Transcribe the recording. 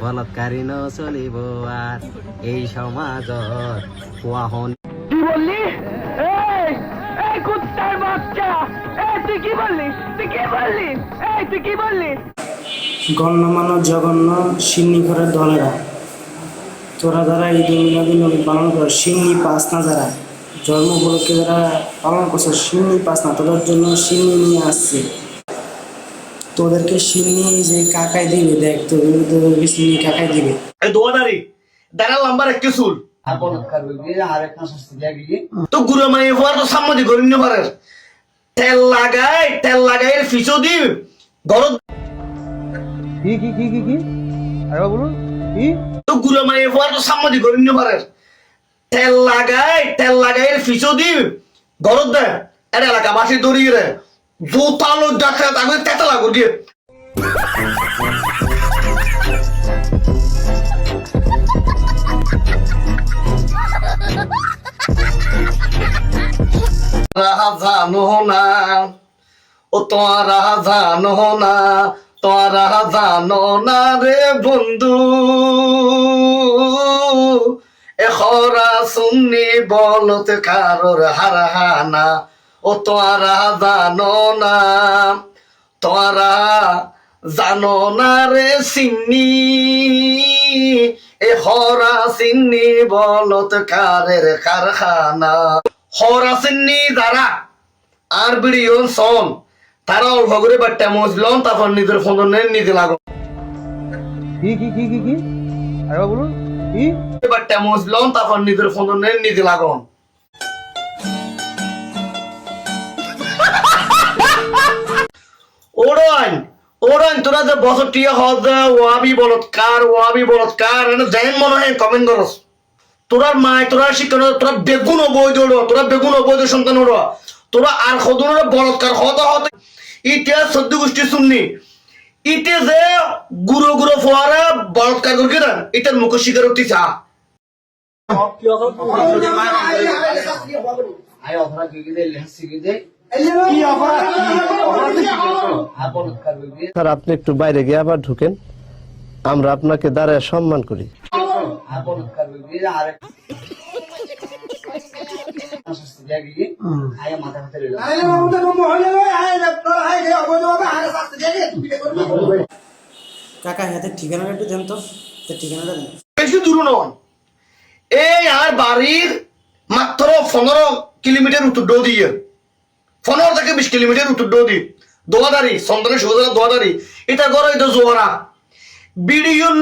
বলৎকারী ন চলিব আর এই সমাজত কোৱাহন কি বললি? এই এই কুত্তার বাচ্চা! এই তুই কি বললি তুই কি বললি এই তুই কি বললি গণ্যমান্য জঘন্য সিন্নি ঘরের দলেরা তোরা যারা এই দুর্নীতি নবী পালন করে সিন্নি পাস না যারা। জন্ম উপলক্ষে যারা পালন করছে সিন্নি পাস না। তোদের জন্য সিন্নি নিয়ে আসছে। তোদেরকে সিন্নি যে কাকাই দিবে দেখ তোদের তোদেরকে সিন্নি কাকাই দিবে। এই দোয়াদারি দাঁড়া লাম্বার একটি চুল। তো গুরু মাই হওয়ার তো সাম্মতি করি না পারে তেল লাগাই তেল লাগাই ফিচো দি গরদ কি কি কি কি কি? আরেকবার বলুন কি? তো গুরু মাই হওয়ার তো সাম্মতি করি না পারে তেল লাগাই তেল লাগাই ফিচো দি গরদ দে। এর এলাকা বাসি দড়ি রে জোতালো দেখে তাকে তেতা লাগু দিয়ে রাহা জানো না, ও তোরা জানো না তোরা জানো না রে বন্ধু। এখরা সুন্নি বলত কারোর হারহানা ও তোরা জানো না তোরা জানো না রে সিন্নি। এ হরা সিন্নি বলত কারের কারখানা। হরা সিন্নি যারা আর বিড়িয়ন সন তারা অল্প করে বাট্টা মজলন তারপর নিজের ফোন নিজে লাগো কি কি কি কি কি? আরেকবার বলুন কি? বাট্টা মজলন তারপর নিজের ফোন নিজে লাগন। ওরান তোরা যে বছর টিয়া হজ, ওয়াবি বলৎকার ওয়াবি বলৎকার এনে জাইন মনে হয় কমেন্ট করস। তোরার মায় তোরা শিক্ষণ তোরা বেগুন অবৈধ তোরা বেগুন অবৈধ সন্তান ওরা তোরা আর সদনের বলৎকার হতে হতে ইতিহাস সদ্য গোষ্ঠী শুননি ইতে যে গুরু গুরু ফোয়ারা বলৎকার করে দেন এটার মুখ শিকার হতে চা স্যার আপনি একটু বাইরে গিয়ে আবার ঢুকেন। আমরা আপনাকে দাঁড়ায় সম্মান করি। কাকা ঠিকানাটা একটু দেন তো তো ঠিকানাটা দেন বেশি দূর নয়। এই আর বাড়ির মাত্র পনেরো কিলোমিটার উত্তর ডো দিয়ে। পনেরো থেকে বিশ কিলোমিটার উত্তর ডো দি দোয়াদারি সন্তানের সুবিধা দোয়াদারি এটা করো এটা জোয়ারা। বিডিও